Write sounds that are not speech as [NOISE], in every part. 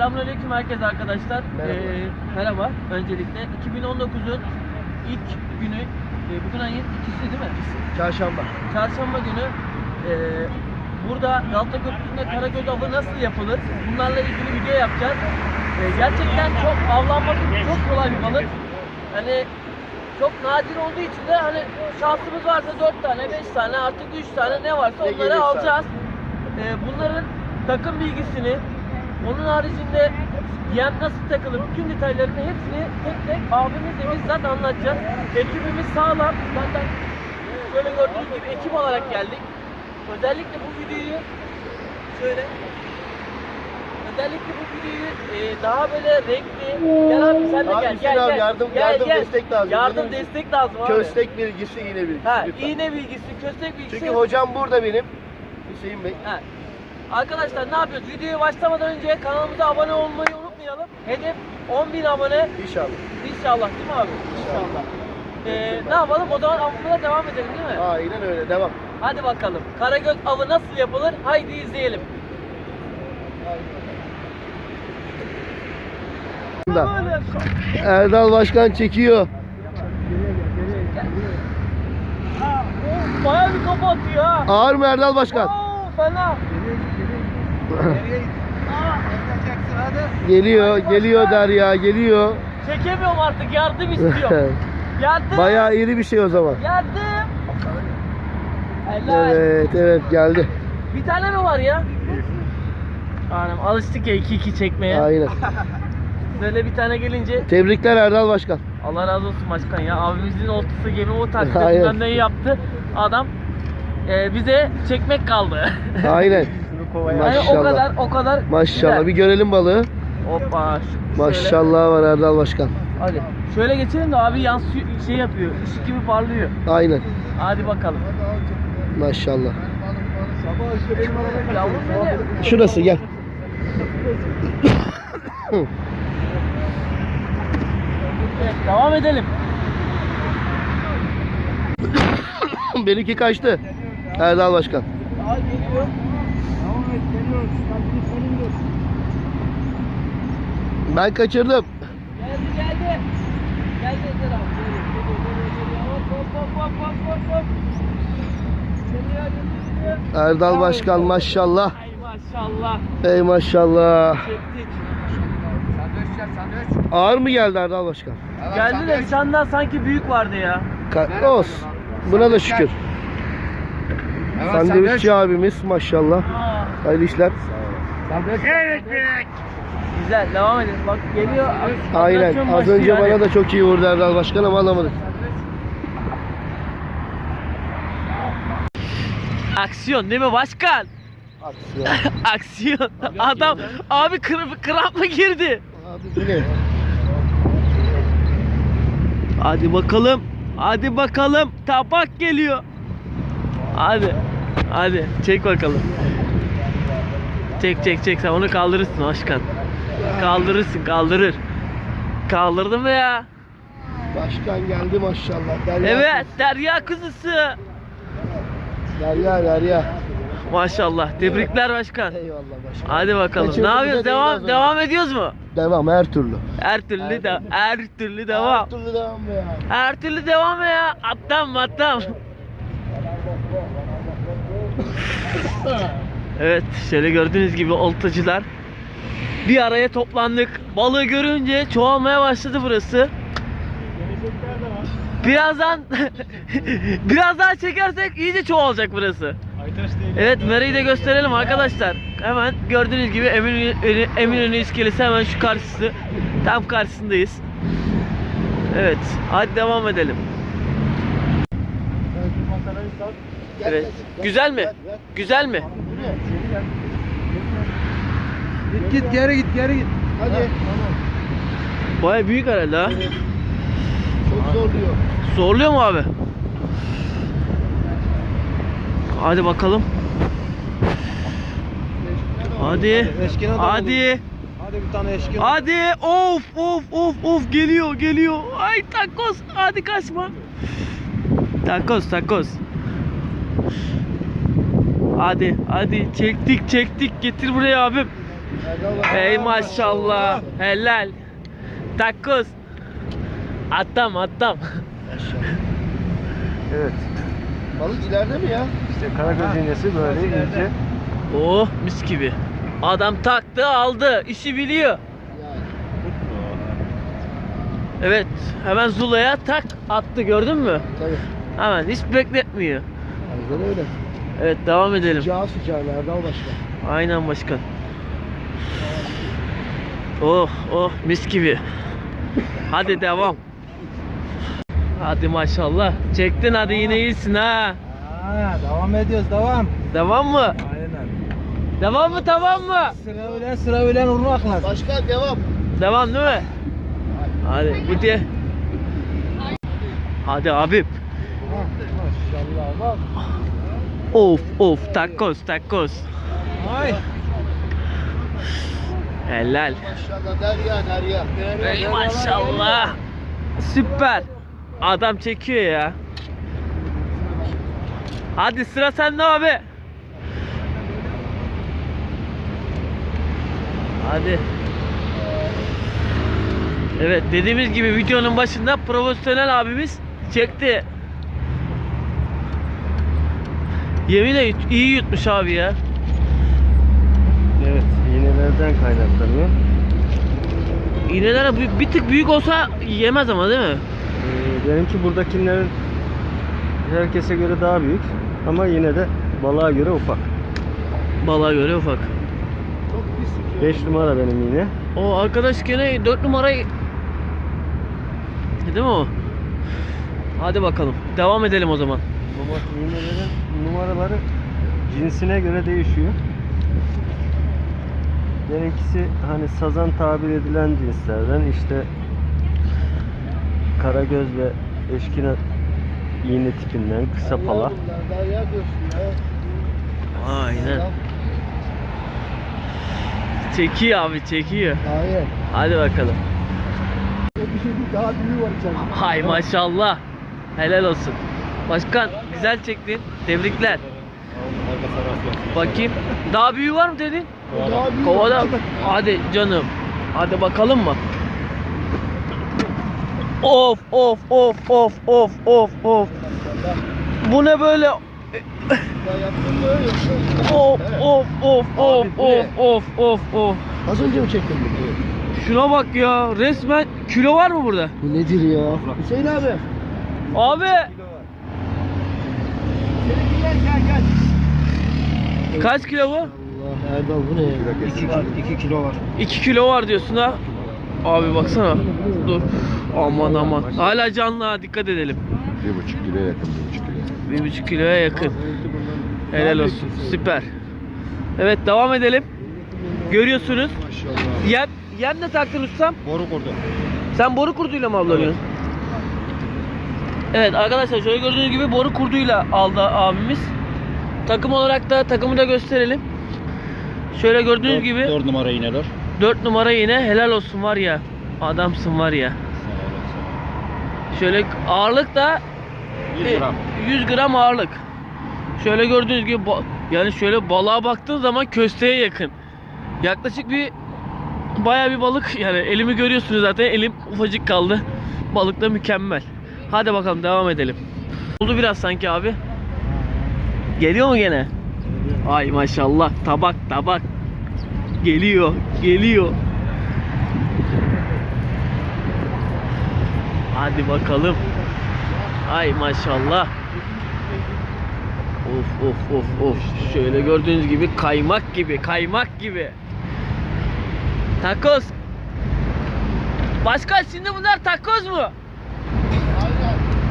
Selamünaleyküm herkese arkadaşlar. Merhaba. Ee, merhaba öncelikle. 2019'un ilk günü, e, bugün ayın ikisi değil mi? Çarşamba. Çarşamba günü e, burada Galata Köprüsü'nde karagöz avı nasıl yapılır? Bunlarla ilgili video yapacağız. E, gerçekten çok avlanması çok kolay bir balık. Hani çok nadir olduğu için de hani şansımız varsa 4 tane, 5 tane, artık 3 tane ne varsa onları alacağız. E, bunların takım bilgisini, onun haricinde yem nasıl takılır, bütün detaylarını hepsini tek tek abimizle bizzat anlatacağız. Ekibimiz sağlam. Zaten şöyle gördüğünüz gibi ekip olarak geldik. Özellikle bu videoyu şöyle Özellikle bu videoyu e, daha böyle renkli. Gel abi sen de gel. Hüseyin Gel, abi gel. yardım- Gel, yardım, destek lazım. Yardım Benim destek lazım abi. Köstek bilgisi, iğne bilgisi. Ha, lütfen. iğne bilgisi, köstek bilgisi. Çünkü hocam burada benim. Hüseyin Bey. Ha. Arkadaşlar ne yapıyoruz? Videoya başlamadan önce kanalımıza abone olmayı unutmayalım. Hedef 10.000 abone İnşallah. inşallah değil mi abi? İnşallah. Ee, ne yapalım? O zaman avımıza devam edelim değil mi? Aynen öyle. Devam. Hadi bakalım. Karagöz avı nasıl yapılır? Haydi izleyelim. Böyle Erdal Başkan çekiyor. Bayağı bir kafa atıyor ha. Ağır mı Erdal Başkan? Oo, fena. Geliyor, geliyor Derya, geliyor. çekemiyorum artık. Yardım istiyorum. [LAUGHS] Yardım. Bayağı iri bir şey o zaman. Yardım. Helal. Evet, evet geldi. Bir tane mi var ya? Anam alıştık ya 2-2 çekmeye. Aynen. [LAUGHS] Böyle bir tane gelince Tebrikler Erdal Başkan. Allah razı olsun başkan ya. Abimizin oltası gemi o. Bilmem neyi yaptı. Adam e, bize çekmek kaldı. Aynen. [LAUGHS] Yani o Maşallah. kadar o kadar. Maşallah. güzel. Bir görelim balığı. Hoppa. Maşallah var Erdal Başkan. Hadi. Şöyle geçelim de abi yansıyor şey yapıyor. Işık gibi parlıyor. Aynen. Hadi bakalım. Maşallah. Şurası gel. Evet, devam edelim. Benimki kaçtı. Erdal Başkan. Geliyor. Ben kaçırdım. Geldi geldi. Geldi Ezer abi. Erdal Başkan maşallah. Ay maşallah. Ey maşallah. Çektik. Ağır mı geldi Erdal Başkan? Geldi de senden sanki büyük vardı ya. Ka- olsun. Buna da şükür. Sandviççi abimiz maşallah. Aa, Hayırlı işler. güzel devam edelim. Bak geliyor. Aynen. Az önce hadi. bana da çok iyi vurdu Erdal Başkan ama alamadık. Aksiyon değil mi başkan? Aksiyon. [LAUGHS] Adam abi kramp, kramp mı girdi? Abi bu ne? Hadi bakalım. Hadi bakalım. Tabak geliyor. Hadi. Hadi çek bakalım. Çek çek çek sen onu kaldırırsın başkan. Kaldırırsın kaldırır. Kaldırdın mı ya? Başkan geldi maşallah. Derya Evet derya kuzusu. Derya Derya. Maşallah. Tebrikler başkan. Eyvallah başkan. Hadi bakalım. Ne yapıyoruz? değmez Devam hocam. devam ediyoruz mu? Devam her türlü. Her türlü de her türlü devam. Her türlü devam be ya. Her türlü devam ya. Attam attam. [LAUGHS] evet şöyle gördüğünüz gibi oltacılar bir araya toplandık. Balığı görünce çoğalmaya başladı burası. Birazdan [LAUGHS] biraz daha çekersek iyice çoğalacak burası. Evet Mera'yı da gösterelim arkadaşlar. Hemen gördüğünüz gibi Eminönü, Eminönü iskelesi hemen şu karşısı. Tam karşısındayız. Evet, hadi devam edelim. Evet. Güzel mi? Güzel mi? Git git geri git geri git. Hadi. Baya büyük herhalde ha. Çok zor diyor. Zorluyor mu abi? Hadi bakalım. Hadi. Eşkine Hadi. Hadi bir tane eşkin. Hadi. Of of of of geliyor geliyor. Ay takoz. Hadi kaçma. Takoz takoz. Hadi hadi çektik çektik getir buraya abim. Ey maşallah. Helal. Takkuz. Attam attam. Maşallah. Evet. Balık ileride mi ya? İşte karagöz iğnesi böyle ince. Oh mis gibi. Adam taktı aldı. işi biliyor. Evet. Hemen Zula'ya tak attı gördün mü? Tabii. Hemen hiç bekletmiyor. Aynen öyle. Evet devam edelim. Sıcağı sıcağı Erdal Başkan. Aynen başkan. Oh oh mis gibi. Hadi devam. Hadi maşallah. Çektin hadi yine iyisin ha. Ha, devam ediyoruz devam. Devam mı? Aynen. Devam mı tamam mı? Sıra ölen sıra ölen vurmak lazım. Başkan devam. Devam değil mi? Hadi hadi. Hadi abim. Maşallah bak. Of of takos takos. Ay. Helal. Maşallah derya derya. Ey maşallah. Süper. Adam çekiyor ya. Hadi sıra sende abi. Hadi. Evet dediğimiz gibi videonun başında profesyonel abimiz çekti. Yemin de yut- iyi yutmuş abi ya. Evet, iğnelerden kaynaklanıyor. İğneler bir, bir tık büyük olsa yemez ama değil mi? Ee, benimki buradakilerin herkese göre daha büyük ama yine de balığa göre ufak. Balığa göre ufak. Çok pis. 5 numara benim iğne. O arkadaş gene 4 numarayı Değil mi o? Hadi bakalım. Devam edelim o zaman. Bu bak iğnelerin numaraları cinsine göre değişiyor. Benimkisi hani sazan tabir edilen cinslerden işte karagöz ve eşkina iğne tipinden kısa pala. Aynen. Çekiyor abi çekiyor. Aynen. Hadi bakalım. O bir şey değil daha büyüğü var içeride. Hay maşallah. Helal olsun. Başkan güzel çektin. Tebrikler. Bakayım. Daha büyüğü var mı dedin? Daha büyüğü. Kovada. Hadi canım. Hadi bakalım mı? Of of of of of of of. Bu ne böyle? Of of of of of of of of. Az önce mi çektin bunu? Şuna bak ya. Resmen kilo var mı burada? Bu nedir ya? Hüseyin abi. Abi Gel gel gel. kaç kilo bu? Allah Erdal bu ne ya? 2 kilo var. 2 kilo var diyorsun ha. Abi baksana. Dur. Aman aman. Hala canlı ha dikkat edelim. Bir buçuk kiloya yakın, bir buçuk kilo. Bir buçuk kiloya yakın. Helal olsun. Süper. Evet devam edelim. Görüyorsunuz. Maşallah. Yem, yem ne taktın ustam? Boru kurdu. Sen boru kurduyla mı avlanıyorsun? Evet arkadaşlar şöyle gördüğünüz gibi boru kurduyla aldı abimiz. Takım olarak da takımı da gösterelim. Şöyle gördüğünüz gibi 4 numara iğneler. 4 numara yine helal olsun var ya. Adamsın var ya. Şöyle ağırlık da 100 gram. e, 100 gram ağırlık. Şöyle gördüğünüz gibi yani şöyle balığa baktığın zaman kösteğe yakın. Yaklaşık bir baya bir balık yani elimi görüyorsunuz zaten elim ufacık kaldı. Balık da mükemmel. Hadi bakalım devam edelim. Oldu biraz sanki abi. Geliyor mu gene? Ay maşallah tabak tabak. Geliyor geliyor. Hadi bakalım. Ay maşallah. Of of of of. Şöyle gördüğünüz gibi kaymak gibi, kaymak gibi. Takoz. Başkan şimdi bunlar takoz mu?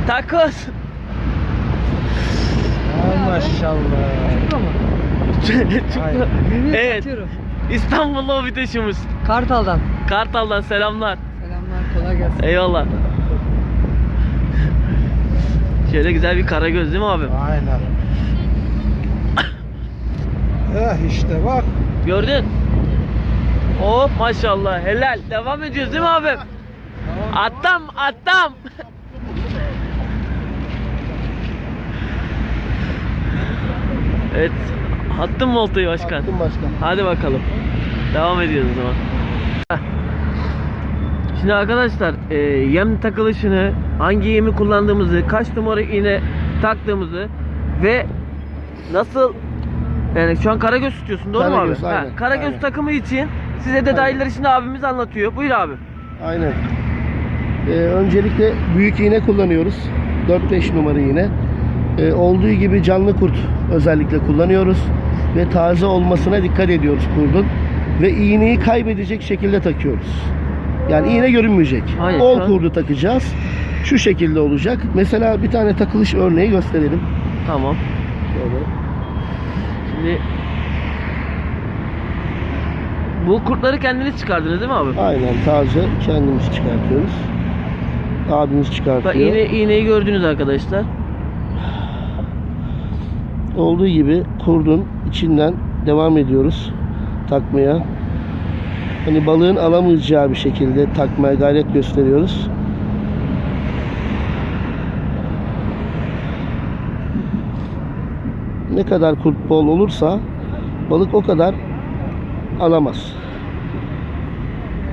Takoz. Ay maşallah. Çıktı. evet. İstanbul'da o vitesimiz. Kartal'dan. Kartal'dan selamlar. Selamlar, kolay gelsin. Eyvallah. Şöyle güzel bir karagöz değil mi abi? Aynen. Eh işte bak. Gördün? Hop maşallah helal. Devam ediyoruz değil mi abi? Attam attam. Evet. Attın mı oltayı başkan? Attım başkan. Hadi bakalım. Devam ediyoruz o zaman. Şimdi arkadaşlar e, yem takılışını, hangi yemi kullandığımızı, kaç numara iğne taktığımızı ve nasıl yani şu an karagöz tutuyorsun doğru mu Karagöz, abi? aynen, karagöz aynen. takımı için size detayları şimdi abimiz anlatıyor. Buyur abi. Aynen. Ee, öncelikle büyük iğne kullanıyoruz. 4-5 numara iğne. Ee, olduğu gibi canlı kurt özellikle kullanıyoruz. Ve taze olmasına dikkat ediyoruz kurdun. Ve iğneyi kaybedecek şekilde takıyoruz. Yani iğne görünmeyecek. Hayır, Ol şu an- kurdu takacağız. Şu şekilde olacak. Mesela bir tane takılış örneği gösterelim. Tamam. Şöyle. Şimdi bu kurtları kendiniz çıkardınız değil mi abi? Aynen taze kendimiz çıkartıyoruz. Abimiz Bak çıkartıyor. iğne, iğneyi gördünüz arkadaşlar. Olduğu gibi kurdun içinden devam ediyoruz takmaya. Hani balığın alamayacağı bir şekilde takmaya gayret gösteriyoruz. Ne kadar kurt bol olursa balık o kadar alamaz.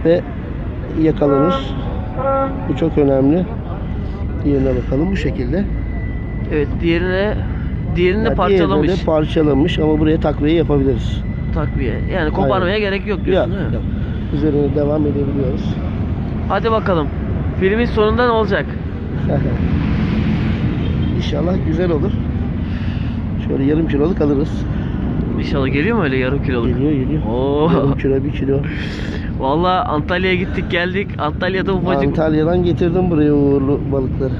Ve yakalanır. Bu çok önemli. Diğerine bakalım bu şekilde. Evet diğerine diğerini de Yani parçalamış. diğerine de parçalamış ama buraya takviye yapabiliriz. takviye. Yani koparmaya Aynen. gerek yok diyorsun değil mi? yok. Üzerine devam edebiliyoruz. Hadi bakalım. Filmin sonunda ne olacak? [LAUGHS] İnşallah güzel olur. Şöyle yarım kiloluk alırız. İnşallah geliyor mu öyle yarım kiloluk? Geliyor geliyor. Oo. Yarım kilo bir kilo. [LAUGHS] Vallahi Antalya'ya gittik geldik. Antalya'da ufacık. Antalya'dan getirdim buraya uğurlu balıkları.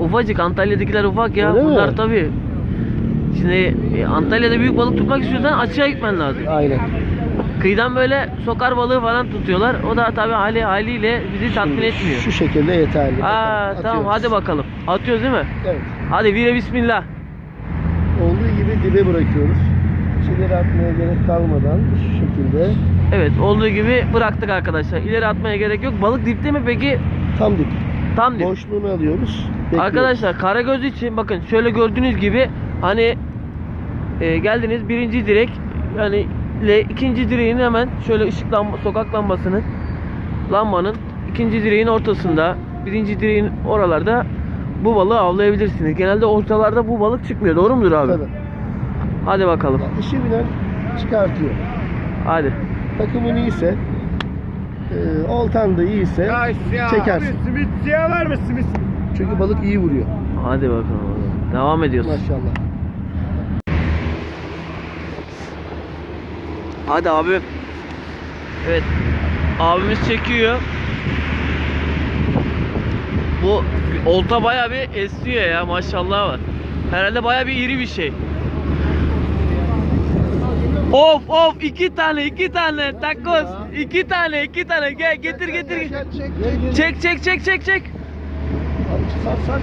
Ufacık Antalya'dakiler ufak ya. Öyle mi? Bunlar tabii. Şimdi e, Antalya'da büyük balık tutmak istiyorsan açığa gitmen lazım. Aynen. Kıyıdan böyle sokar balığı falan tutuyorlar. O da tabii hali haliyle bizi tatmin etmiyor. Şu şekilde yeterli. Aa Bakalım, tamam atıyoruz. hadi bakalım. Atıyoruz değil mi? Evet. Hadi vire bismillah. Olduğu gibi dibe bırakıyoruz. Çileri atmaya gerek kalmadan şu şekilde Evet olduğu gibi bıraktık arkadaşlar. İleri atmaya gerek yok. Balık dipte mi peki? tam dip. Tam dip. Boşluğunu alıyoruz. bekliyoruz. Arkadaşlar karagöz için bakın şöyle gördüğünüz gibi hani e, geldiniz birinci direk yani ile ikinci direğin hemen şöyle ışık lamba, sokak lambasının lambanın ikinci direğin ortasında birinci direğin oralarda bu balığı avlayabilirsiniz. Genelde ortalarda bu balık çıkmıyor. Doğru mudur abi? Tabii. Hadi bakalım. Yani işi bilen çıkartıyor. Hadi. takımın iyiyse e, oltan da iyiyse çekersin. Simit siyah var mı simit? Çünkü balık iyi vuruyor. Hadi bakalım. Devam ediyoruz. Maşallah. Hadi abi. Evet. Abimiz çekiyor. Bu olta bayağı bir esniyor ya maşallah var. Herhalde bayağı bir iri bir şey. Of of iki tane iki tane takoz iki tane iki tane gel getir getir çek çek çek çek çek Sar sar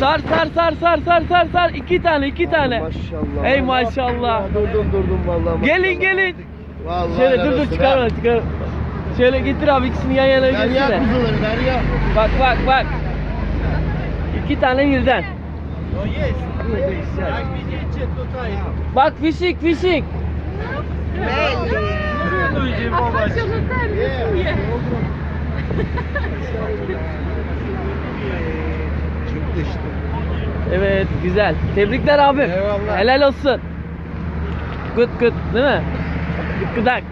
sar. sar sar sar sar sar sar sar iki tane iki tane Maşallah. Ey maşallah. Durdum durdum vallahi. gelin gelin Vallahi şöyle dur dur çıkarma ha. çıkarma şöyle getir abi ikisini yan yana Derya getirsene kuzuları Derya. Bak bak bak. İki tane birden. Bak fişik fişik. Evet güzel. Tebrikler abi. Eyvallah. Helal olsun. Gıt gıt değil mi? Gıdak.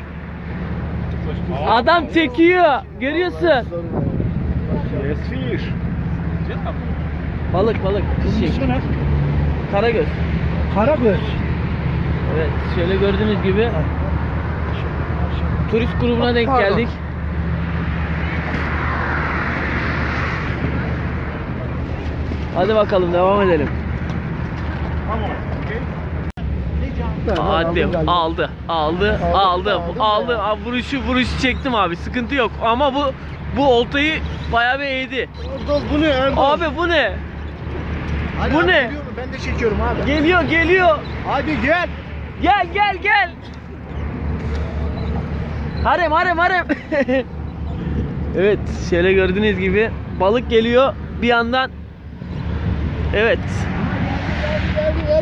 Adam çekiyor. Görüyorsun. Yes fish. Balık balık. Karagöz. Karagöz. Evet şöyle gördüğünüz gibi turist grubuna denk Pardon. geldik. Hadi bakalım devam edelim. Hadi aldı, aldı, aldı, aldı, aldı. Abi vuruşu vuruşu çektim abi. Sıkıntı yok. Ama bu bu oltayı bayağı bir eğdi. Erdal bu ne Erdal? Abi bu ne? Hadi Bu abi, ne? Ben de çekiyorum abi. Geliyor, geliyor. Hadi gel. Gel gel gel. Harem harem harem. [LAUGHS] evet şöyle gördüğünüz gibi balık geliyor bir yandan. Evet.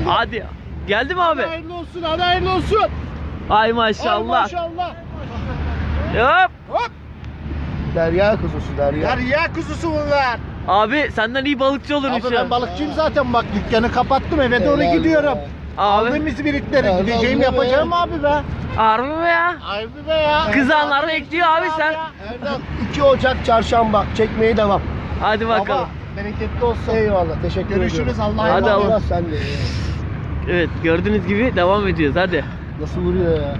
Hadi. Geldi mi abi? Hayırlı olsun hadi hayırlı olsun. Ay Ay maşallah. maşallah. Hop. Hop. Derya kuzusu derya. Derya kuzusu bunlar. Abi senden iyi balıkçı olurmuş Abi ben balıkçıyım zaten bak dükkanı kapattım eve doğru Helal gidiyorum. be. Abi. Aldım izbiritleri Helal gideceğim be. yapacağım abi be. Harbi mi ya? Harbi be ya. Kızanlar bekliyor abi sen. Erdem 2 Ocak çarşamba çekmeye devam. Hadi bakalım. Baba bereketli olsun. Eyvallah teşekkür ediyorum. Görüşürüz, Allah'a Hadi emanet. Allah sen de. Evet gördüğünüz gibi devam ediyoruz hadi. Nasıl vuruyor ya?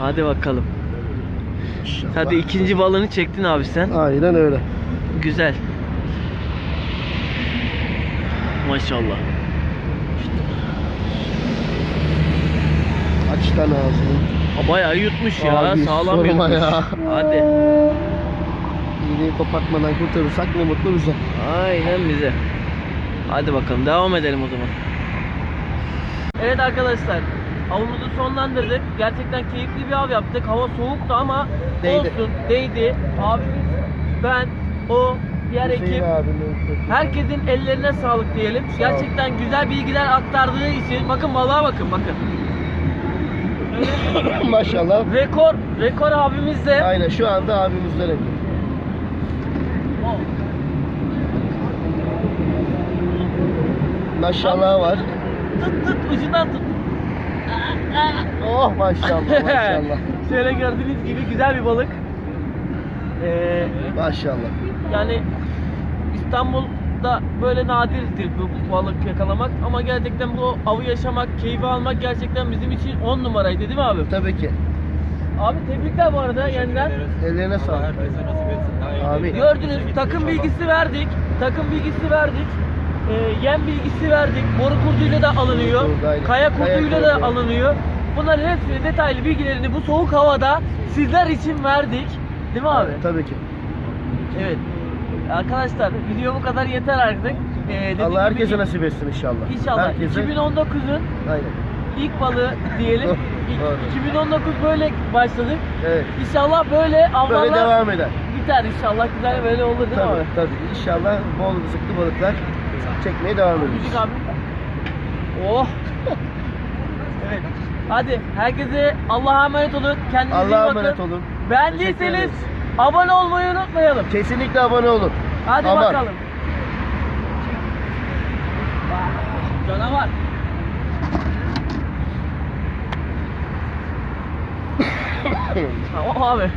Hadi bakalım. Hadi ikinci balığını çektin abi sen. Aynen öyle. Güzel. Maşallah. Aç lan ağzını. Bayağı yutmuş ya. Abi, Sağlam yutmuş. ya. Hadi. İğneyi kopartmadan kurtarırsak ne mutlu bize. Aynen bize. Hadi bakalım devam edelim o zaman. Evet arkadaşlar. Avımızı sonlandırdık. Gerçekten keyifli bir av yaptık. Hava soğuktu ama Değdi. olsun değdi. Abimiz, ben, o, diğer Hüseyin ekip kötü. Herkesin ellerine sağlık diyelim. Gerçekten güzel bilgiler aktardığı için bakın balığa bakın bakın. [COUGHS] Maşallah. Rekor, rekor abimiz de Aynen şu anda abimizden evli. Maşallah var. tut tut ucundan tut. Oh maşallah [LAUGHS] maşallah. Şöyle gördüğünüz gibi güzel bir balık. Ee, Maşallah. yani İstanbul'da böyle nadirdir bu balık yakalamak ama gerçekten bu avı yaşamak, keyfi almak gerçekten bizim için 10 numaraydı değil mi abi? Tabii ki. Abi tebrikler bu arada yeniden. Ellerine sağlık. Abi. Gördünüz takım bilgisi verdik. Takım bilgisi verdik. Ee, yem bilgisi verdik. Boru kurduyla da alınıyor. Kurdayla. Kaya kurduyla da alınıyor. Bunların hepsini detaylı bilgilerini bu soğuk havada sizler için verdik. Değil mi abi? Tabii ki. Evet. Arkadaşlar video bu kadar yeter artık. Ee, Allah herkese gibi nasip etsin inşallah. İnşallah. Herkese. 2019'un Aynen. ilk balığı diyelim. [LAUGHS] Doğru. İlk- 2019 böyle başladık. Evet. İnşallah böyle avlarla Böyle devam eder. biter inşallah. Güzel böyle olur değil mi abi? Tabii tabii. İnşallah bol rızıklı balıklar çekmeye devam edeceğiz. Müzik abi. Oh. [LAUGHS] evet. Hadi herkese Allah'a emanet olun. Kendinize iyi Allah'a bakın. emanet olun. Teşekkür Beğendiyseniz ederiz. abone olmayı unutmayalım. Kesinlikle abone olun. Hadi Aman. bakalım. Canavar. [LAUGHS] Tamam abi.